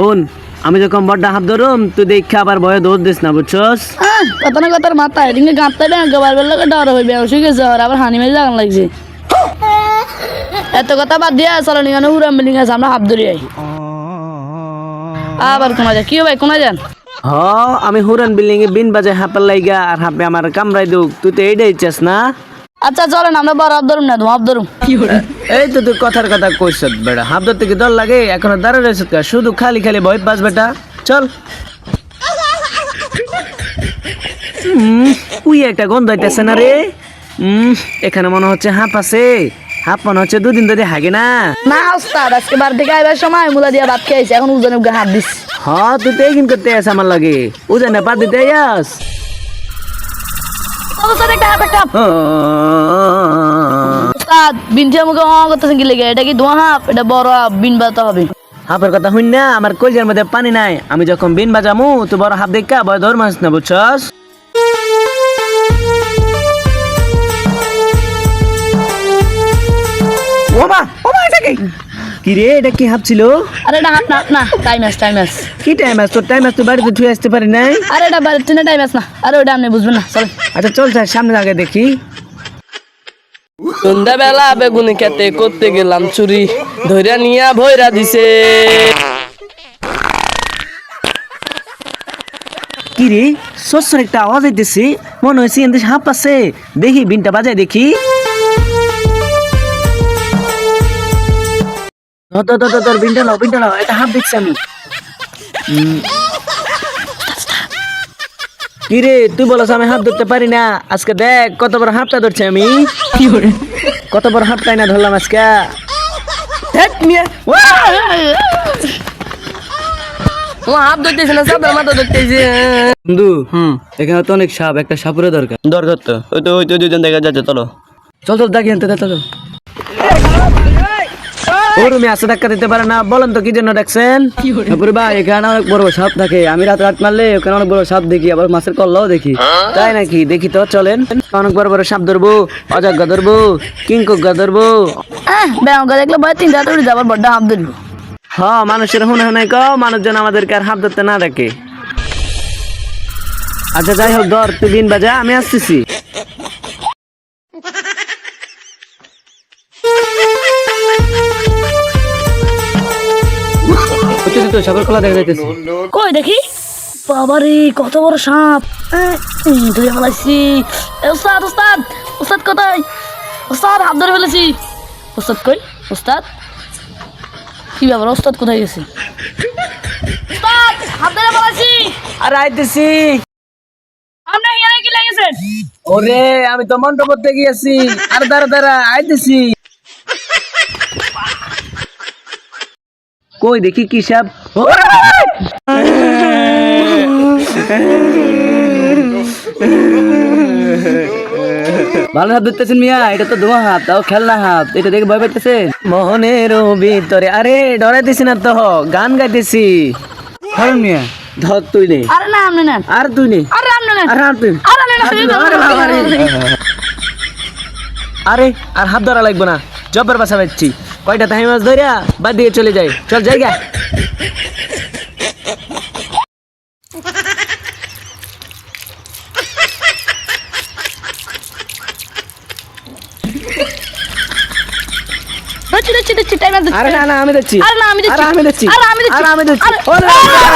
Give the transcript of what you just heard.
হন আমি যখন বড্ডা হাত ধরুম তুই দেখে আবার ভয়ে দৌড় দিস না বুঝছস? কথা না কথার মাথা এদিকে না গবার বেলা ডর হইবে অসুখ গেছে আর আবার হানি মেরে লাগান লাগছে। এত কথা বাদ দিয়া চলো নিগানো হুরাম বিল্ডিং আছে আমরা হাত ধরি আই। আবার কোনা যায় কি ভাই কোনা যান? হ আমি হুরান বিল্ডিং এ বিন বাজে হাঁপার লাইগা আর হাঁপে আমার কামড়াই দুক তুই তো এইটাই চাস না? আচ্ছা চলেন আমরা বড় হাত ধরুম না তুমি হাত ধরুম এই তো তুই কথার কথা কইস বেটা হাত ধরতে কি দল লাগে? এখনও দাঁড়া রয়েছে কা? শুধু খালি খালি ভয় পাস বেটা। চল। উম, উই একটা গন্ধ হইতেছে না রে? উম, এখানে মনে হচ্ছে হাঁপ আছে। হাঁপ মনে হচ্ছে দুদিন ধরে হাগে না। না ওস্তাদ আজকে বার থেকে আইবার সময় মুলা দিয়া ভাত খেয়েছি এখন উজনে উগে হাত দিস। হ তুই তো এইদিন করতে আস আমার লাগে। উজানে পা দিতে আস একটা হাত একটা ওস্তাদ বিনটিয়া মুখে অ করতেছেন কি লেগে? এটা কি দোয়া হাফ? এটা বড় হাফ বিন বাতা হবে। হাফের কথা না আমার কলজার মধ্যে পানি নাই। আমি যখন বিন বাজামু তো বড় হাফ দেখা বয় ধর মাস না বুঝছস? ওমা ওমা এটা কি? কি রে এটা কি হাফ ছিল? আরে এটা হাফ না না। টাইম আস টাইম আস কি টাইম আছে? তোর টাইম আছে তুই বাড়িতে ধুয়ে আসতে পারি নাই? আরে এটা বাড়ির ট্রেনে টাইম আস না। আরে ওটা আপনি বুঝবেন না চল আচ্ছা চল স্যার সামনে আগে দেখি। সন্ধ্যাবেলা বেগুনি খেতে করতে গেলাম চুরি ধৈর্য নিয়া ভৈরা দিছে। কি রে সস্যর একটা আওয়াজ হইতেছে মনে হয়েছে এতে হাফ আছে। দেখি বিনটা বাজায় দেখি। ধর, ধর, ধর, ধর, ধর, বিনটা নাও বিনটা নাও এটা হাফ দেখছি আমি। উম। কি রে তুই বলছ আমি হাত ধরতে পারি না। আজকে দেখ কত বড় হাতটা ধরছি আমি। কত বড় হাতটাই না ধরলাম আজকে? ও হাত ধরতেছে না সাপের মাথা ধরতেছে। বন্ধু হুম। এখানে তো অনেক সাপ একটা সাপুরের দরকার। দরকার তো। ওই তো ওই তো দুজন দেখা যাচ্ছে চলো। চল চল দেখি আনতে চলো ও রুমে আসে ধাক্কা দিতে পারে না। বলেন তো কি জন্য ডাকছেন ভাই এখানে অনেক বড় সাপ থাকে আমি রাত রাত মারলে ওখানে অনেক বড় সাপ দেখি আবার মাছের কল্লাও দেখি। তাই নাকি? দেখি তো চলেন। অনেক বড় বড় সাপ ধরবো অজাগ্গা ধরবো কিংকজ্ঞা ধরবো। ব্যাংক দেখলে ভয় তিন রাত উঠে যাবার বড্ডা হাফ ধরবো। হ মানুষের হুনে হুনে ক মানুষজন আমাদেরকে আর হাত ধরতে না ডাকে আচ্ছা যাই হোক ধর তুই দিন বাজা আমি আসতেছি। তো কলা দেখা যাইতেছে। কই দেখি? বাবারে কত বড় সাপ। ধরে ফেলাইছি। ওস্তাদ ওস্তাদ ওস্তাদ কোথায়? ওস্তাদ হাত ধরে ফেলেছি। ওস্তাদ কই? ওস্তাদ? কি ব্যাপার ওস্তাদ কোথায় গেছে? ওস্তাদ হাত ধরে ফেলাইছি। আর আইতেছি। আপনার এখানে কি লেগেছেন ওরে আমি তো মন্টপ করতে গিয়েছি। আর দাঁড়া দাঁড়া আইতেছি। কই দেখি কি সাপ ভালো হাত ধরতেছেন মিয়া এটা তো দোয়া হাত তাও খেলনা হাত এটা দেখে ভয় পাইতেছেন মোহনের ভিতরে আরে ডরাইতেছি না তো গান গাইতেছি মিয়া ধর তুই নে আরে না নেন আর তুই নে আরে নেন আর তুই আরে আরে আরে আর হাত ধরা লাগবে না জব্বার বাসা পাচ্ছি কয়টা তাই মাছ ধরিয়া বাদ দিয়ে চলে যাই চল জায়গা দিচ্ছি দিচ্ছি দিচ্ছি টাইম আছে আরে না না আমি দিচ্ছি আরে না আমি দিচ্ছি আরে আমি দিচ্ছি আরে আমি দিচ্ছি আরে আমি দিচ্ছি আরে- ওরে আরে-